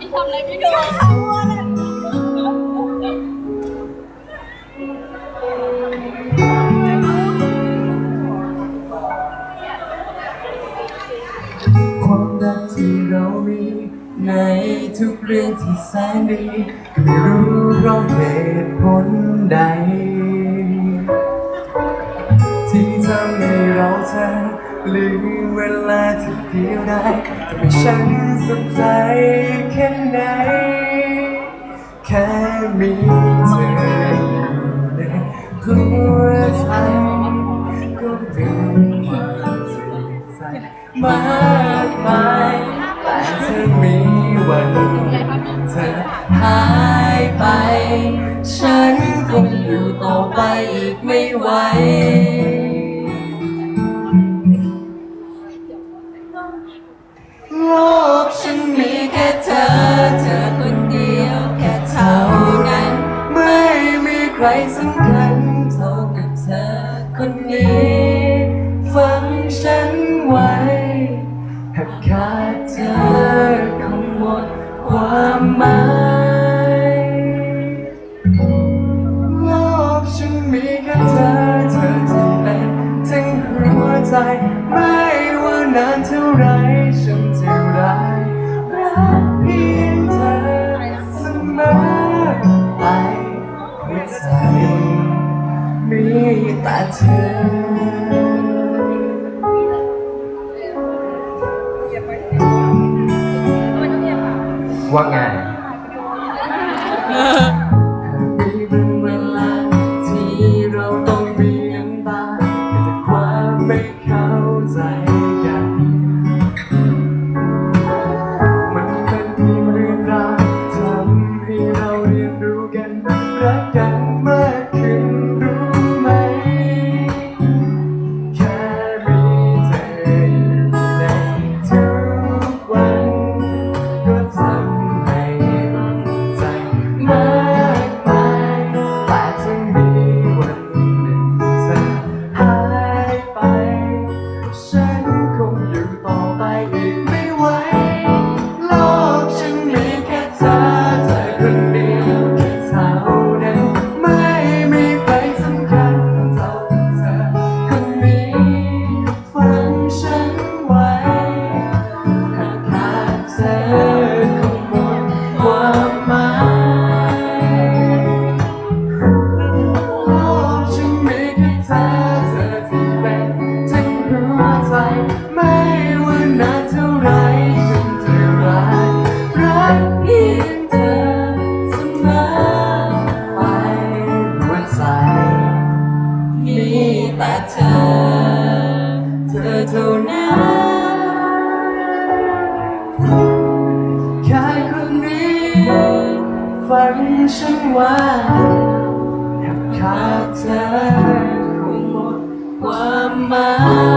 นี้ทำอะไรไม่ดูความรักที่เรามีในทุกเรื่องที่แสนดีก็ไม่รู้เพราะเหตุผลใด ลืมเวลาที่เดียวได้ทำให้ฉันสนใจแค่ไหน แค่มีเธออยู่ในหัวใจก็เป็นความสุขใจมากมายแต่เธอมีวันเธอหายไป ฉันคงอยู่ต่อไปอีกไม่ไหว โลกฉันมีแค่เธอ เธอคนเดียวแค่เท่านั้น ไม่มีใครสำคัญเท่ากับเธอคนนี้ นานเท่าไรฉันจะรักรักเพียงเธอเสมอไปหัวใจมีแต่เธอว่าไงเวลาที่เราต้องมีน้ำตาแต่ความไม่เข้าใจ แต่เธอ เธอเท่านั้นแค่คนนี้ฟังฉันว่าหากขาดเธอคงหมดความหมาย